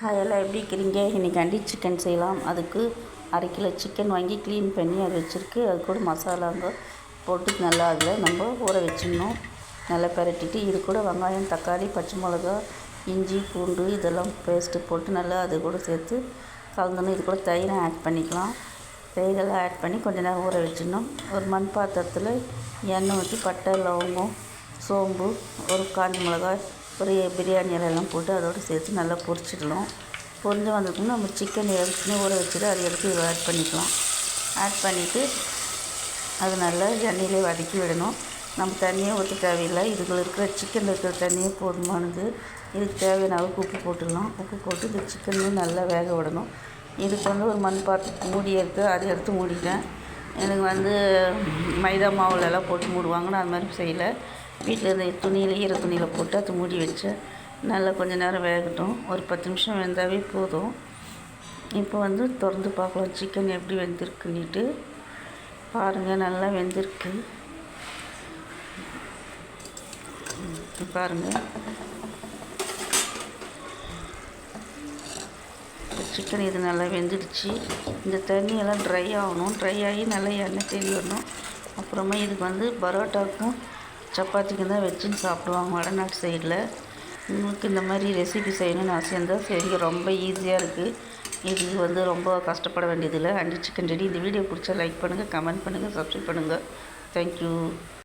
Hi எப்படி இருக்கிறீங்க? இன்றைக்கி அண்டி சிக்கன் செய்யலாம். அதுக்கு அரை கிலோ சிக்கன் வாங்கி க்ளீன் பண்ணி அது வச்சுருக்கு. அது கூட மசாலாங்க போட்டு நல்லா அதில் நம்ம ஊற வச்சிடணும். நல்லா பிரட்டிட்டு இது கூட வெங்காயம் தக்காளி பச்சை மிளகா இஞ்சி பூண்டு இதெல்லாம் பேஸ்ட்டு போட்டு நல்லா அது கூட சேர்த்து கலந்துணும் இது கூட தயிரை ஆட் பண்ணிக்கலாம். தயிரெல்லாம் ஆட் பண்ணி கொஞ்ச நேரம் ஊற வச்சிடணும். ஒரு மண் பாத்திரத்தில் எண்ணெய் ஊற்றி பட்டை லவங்கம் சோம்பு ஒரு காஞ்ச மிளகாய் ஒரு பிரியாணி இலையெல்லாம் போட்டு அதோடு சேர்த்து நல்லா பொரிச்சிடலாம். பொரிஞ்சு வந்ததுக்கு நம்ம சிக்கன் எடுத்துன்னு ஊற வச்சுட்டு அதை எடுத்து ஆட் பண்ணிக்கலாம். ஆட் பண்ணிவிட்டு அது நல்லா எண்ணெயிலே வதக்கி விடணும். நம்ம தண்ணியே ஊற்ற தேவையில்லை. இதுக்குள்ள இருக்கிற சிக்கனில் இருக்கிற தண்ணியே போதுமானது. இதுக்கு தேவையான அளவுக்கு உப்பு போட்டுடலாம். உப்பு போட்டு இந்த சிக்கனையும் நல்லா வேக விடணும். இதுக்கு வந்து ஒரு மண் பாத்திரத்து மூடி இருக்குது அதை எடுத்து மூடிட்டேன். எனக்கு வந்து மைதா மாவுலலாம் போட்டு மூடுவாங்க நான் அது மாதிரி செய்யலை. வீட்டில் இருந்த துணியில் ஈர துணியில் போட்டு அது மூடி வச்சு நல்லா கொஞ்ச நேரம் வேகட்டும். ஒரு பத்து நிமிஷம் வெந்தாவே போதும். இப்போ வந்து திறந்து பார்க்கலாம். சிக்கன் எப்படி வெந்திருக்குன்னுட்டு பாருங்கள் நல்லா வெந்திருக்கு. பாருங்கள் சிக்கன் இது நல்லா வெந்துடுச்சு. இந்த தண்ணியெல்லாம் ட்ரை ஆகணும். ட்ரை ஆகி நல்லா எண்ணெய் தெரிய வரணும். அப்புறமா இதுக்கு வந்து பரோட்டாவுக்கும் சப்பாத்திக்கு தான் வச்சுன்னு சாப்பிடுவாங்க வடநாட்டு சைடில் உங்களுக்கு இந்த மாதிரி ரெசிபி செய்யணும்னு ஆசை இருந்தால் செய்ய ரொம்ப ஈஸியாக இருக்குது இது வந்து ரொம்ப கஷ்டப்பட வேண்டியதில்லை. அண்டு சிக்கன் ரெடி இந்த வீடியோ பிடிச்சா லைக் பண்ணுங்கள் கமெண்ட் பண்ணுங்கள் சப்ஸ்கிரைப் பண்ணுங்கள் தேங்க்யூ